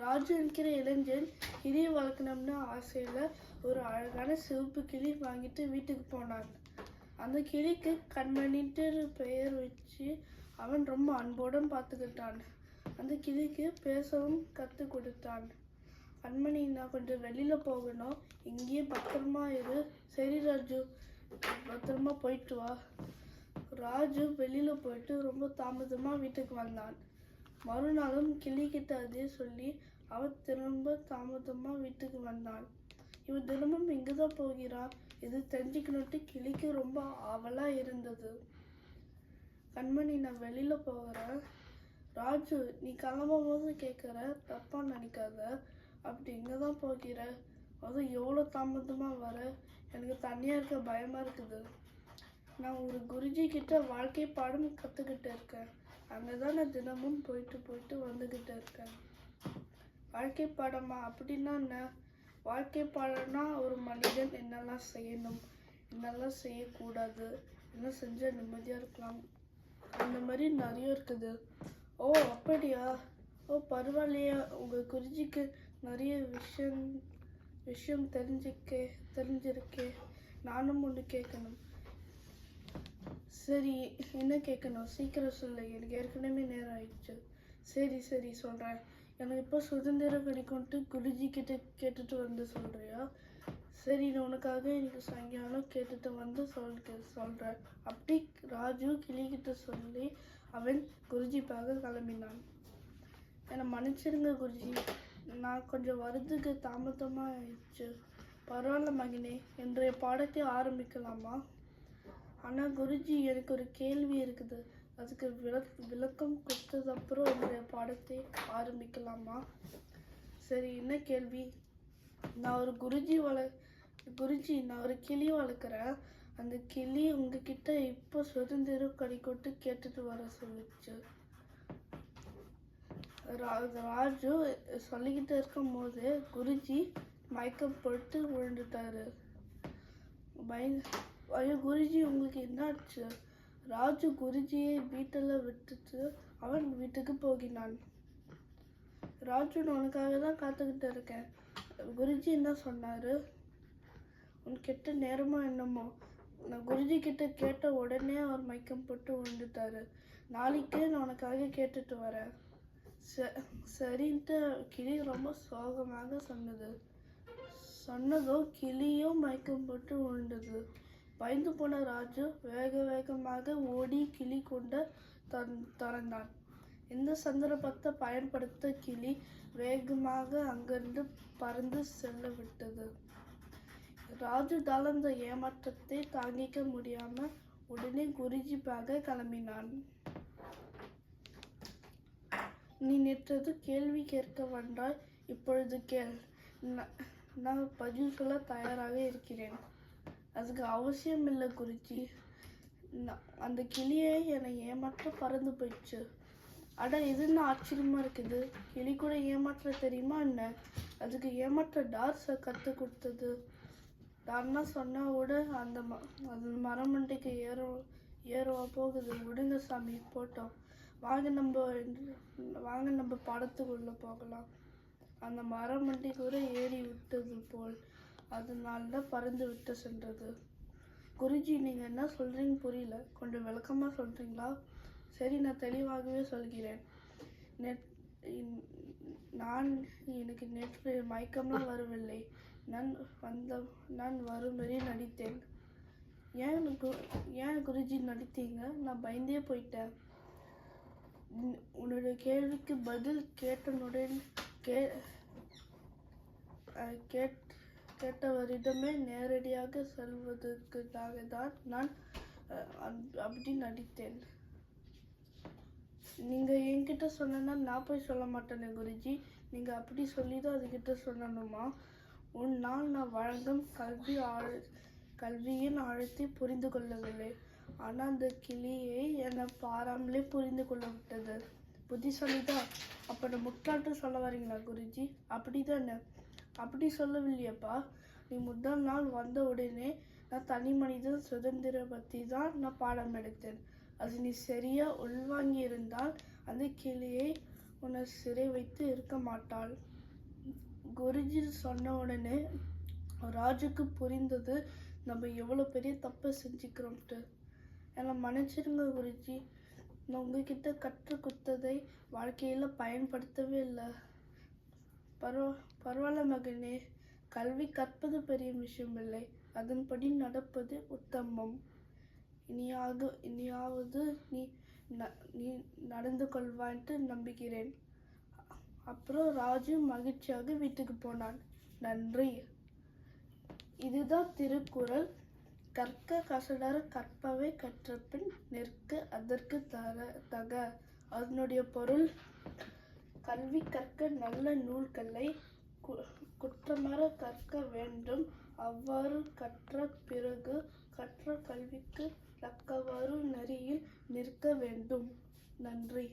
ராஜு என்கிற இளைஞன் கிளி வளர்க்கணும்னு ஆசையில் ஒரு அழகான சிவப்பு கிளி வாங்கிட்டு வீட்டுக்கு போனான். அந்த கிளிக்கு கண்மணிட்டு பெயர் வச்சு அவன் ரொம்ப அன்போடும் பார்த்துக்கிட்டான். அந்த கிளிக்கு பேசவும் கற்றுக் கொடுத்தான். கண்மணி நான் கொஞ்சம் வெளியில் போகணும். இங்கேயே பத்திரமா இரு. சரி ராஜு. பத்திரமா போயிட்டு வா. ராஜு வெளியில் போயிட்டு ரொம்ப தாமதமாக வீட்டுக்கு வந்தான். மறுநாளும் கிளிக்கிட்ட அதே சொல்லி அவன் திரும்ப தாமதமாக வீட்டுக்கு வந்தான் இவன் தினமும் இங்கே தான் போகிறான் இது தெரிஞ்சுக்கணுட்டு கிளிக்கு ரொம்ப ஆவலாக இருந்தது. கண்மணி நான் வெளியில் போகிறேன் ராஜு நீ கிளம்பும் போது கேட்குற தப்பாக நினைக்காத. அப்படி இங்கே தான் போகிற? அதுவும் எவ்வளோ தாமதமாக வர? எனக்கு தனியாக இருக்க பயமாக இருக்குது. நான் ஒரு குருஜி கிட்ட வாழ்க்கை பாடம் கற்றுக்கிட்டு இருக்கேன். அங்கே தான் நான் தினமும் போயிட்டு போயிட்டு வந்துக்கிட்டு இருக்கேன். வாழ்க்கை பாடமா? அப்படின்னா என்ன? வாழ்க்கை பாடம்னா ஒரு மனிதன் என்னெல்லாம் செய்யணும்? என்னெல்லாம் செய்யக்கூடாது? என்ன செஞ்சால் நிம்மதியாக இருக்கலாம்? அந்த மாதிரி நிறைய இருக்குது. ஓ அப்படியா? ஓ பரவாயில்லையா. உங்கள் குருஜிக்கு நிறைய விஷயம் விஷயம் தெரிஞ்சுக்கே தெரிஞ்சிருக்கே. நானும் ஒன்று கேட்கணும். சரி என்ன கேட்கணும்? சீக்கிரம் சொல்லு. எனக்கு ஏற்கனவே நேரம் ஆயிடுச்சு. சரி சரி சொல்கிறேன் எனக்கு இப்போ சுதந்திரம் கிடைக்கும்ட்டு குருஜி கிட்ட கேட்டுட்டு வந்து சொல்கிறியா சரி நான் உனக்காக எனக்கு சாயங்காலம் கேட்டுட்டு வந்து சொல் சொல்கிறேன் அப்படி ராஜு கிளிகிட்ட சொல்லி அவன் குருஜிப்பாக கிளம்பினான். என்னை மன்னிச்சிடுங்க குருஜி. நான் கொஞ்சம் வரதுக்கு தாமதமாக ஆயிடுச்சு பரவாயில்ல மகனே இன்றைய பாடத்தை ஆரம்பிக்கலாமா? ஆனால் குருஜி எனக்கு ஒரு கேள்வி இருக்குது. அதுக்கு விளக் விளக்கம் கொடுத்ததுக்கப்புறம் என்னுடைய பாடத்தை ஆரம்பிக்கலாமா? சரி என்ன கேள்வி? நான் ஒரு குருஜி வள குருஜி நான் ஒரு கிளி வளர்க்குறேன். அந்த கிளி உங்ககிட்ட இப்போ சுதந்திரம் கடிக்கொட்டு கேட்டுட்டு வர சொல்லிச்சு. ரா- ராஜு சொல்லிக்கிட்டு இருக்கும் போது குருஜி மயக்கம் போட்டு விழுந்துட்டாரு. பய ஐயோ குருஜி உங்களுக்கு என்னாச்சு? ராஜு குருஜியை வீட்டில் விட்டுட்டு அவன் வீட்டுக்கு போகினான் ராஜு நான் உனக்காக தான் காத்துக்கிட்டு இருக்கேன். குருஜி என்ன சொன்னார்? உன்கிட்ட நேரமோ என்னமோ? நான் குருஜி கிட்ட கேட்ட உடனே அவர் மயக்கம் போட்டு விழுந்துட்டாரு. நாளைக்கே நான் உனக்காக கேட்டுட்டு வரேன். ச சரின்ட்டு கிளி ரொம்ப சோகமாக சொன்னது. சொன்னதும் கிளியும் மயக்கம் போட்டு விழுந்தது. பயந்து போன ராஜு வேக வேகமாக ஓடி கிளி கொண்டு தன் திறந்தான் இந்த சந்தர்ப்பத்தை பயன்படுத்த கிளி வேகமாக அங்கிருந்து பறந்து செல்ல விட்டது ராஜு தளர்ந்த ஏமாற்றத்தை தாங்கிக்க முடியாம உடனே குருஜி பார்க்க கிளம்பினான். நீ நேற்றது கேள்வி கேட்க வந்தாய் இப்பொழுது கேள். நான் பதில் சொல்ல தயாராக இருக்கிறேன். அதுக்கு அவசியம் இல்லை குருஜி. நான் அந்த கிளியே என்னை ஏமாற்ற பறந்து போயிடுச்சு. அட இது என்ன ஆச்சரியமா இருக்குது? கிளி கூட ஏமாற்ற தெரியுமா என்ன? அதுக்கு ஏமாற்ற டார்ஸை கற்றுக் கொடுத்தது. டார்னா சொன்னால் கூட அந்த ம அந்த மரமண்டைக்கு ஏற ஏறவா போகுது. விடுங்க சாமி போட்டோம். வாங்க நம்ம வாங்க நம்ம படத்துக்குள்ளே போகலாம். அந்த மரமண்டி கூட ஏறி விட்டது போல். அதனால தான் பறந்து விட்டு சென்றது. குருஜி நீங்கள் என்ன சொல்கிறீங்க புரியல. கொஞ்சம் விளக்கமாக சொல்கிறீங்களா சரி நான் தெளிவாகவே சொல்கிறேன். நெட் நான் எனக்கு நேற்று மயக்கம்லாம் வரவில்லை. நான் வந்த நான் வரும்படி நடித்தேன். ஏன் கு ஏன் குருஜி நடித்தீங்க? நான் பயந்தே போயிட்டேன். உன்னோட உன்னுடைய கேள்விக்கு பதில் கேட்டனுடன் கே கேட் கேட்டவரிடமே நேரடியாக செல்வதற்காக தான் நான் அப்படி நடித்தேன். நீங்கள் என்கிட்ட சொன்னா நான் போய் சொல்ல மாட்டேனே குருஜி. நீங்கள் அப்படி சொல்லி தான் அதுக்கிட்ட சொல்லணுமா? உன் நாள் நான் வழங்கும் கல்வி ஆழ் கல்வியின் ஆழத்தை புரிந்து கொள்ளவில்லை. ஆனால் அந்த கிளியை என்னை பாராமலே புரிந்து கொள்ள விட்டது. புத்திசாலிதான் அப்போ நான் முட்டாட்டு சொல்ல வரீங்களா குருஜி? அப்படி தானே அப்படி சொல்லவில்லையப்பா. நீ முதல் நாள் வந்த உடனே நான் தனி மனிதன் சுதந்திரம் பற்றி தான் நான் பாடம் எடுத்தேன். அது நீ சரியாக உள்வாங்கி இருந்தால் அந்த கிளியை உன்னை சிறை வைத்து இருக்க மாட்டாள். குருஜி சொன்ன உடனே ராஜுக்கு புரிந்தது நம்ம எவ்வளோ பெரிய தப்பை செஞ்சுக்கிறோம்ட்டு. என்னை மன்னிச்சிருங்க குருஜி. நான் உங்ககிட்ட கற்றுக் கொடுத்ததை வாழ்க்கையில் பயன்படுத்தவே இல்லை. பரவ பரவாயில்ல மகனே கல்வி கற்பது பெரிய விஷயம் இல்லை அதன்படி நடப்பது உத்தமம். இனியாக இனியாவது நீ ந- நீ நடந்து கொள்வான்ட்டு நம்புகிறேன். அப்புறம் ராஜு மகிழ்ச்சியாக வீட்டுக்கு போனான். நன்றி. இதுதான் திருக்குறள். கற்க கசடர கற்பவை கற்றபின் நிற்க அதற்கு தர தக. அதனுடைய பொருள் கல்வி கற்க நல்ல நூல்களை கு- குற்றமற கற்க வேண்டும். அவ்வாறு கற்ற பிறகு கற்ற கல்விக்கு தக்கவாறு நெறியில் நிற்க வேண்டும். நன்றி.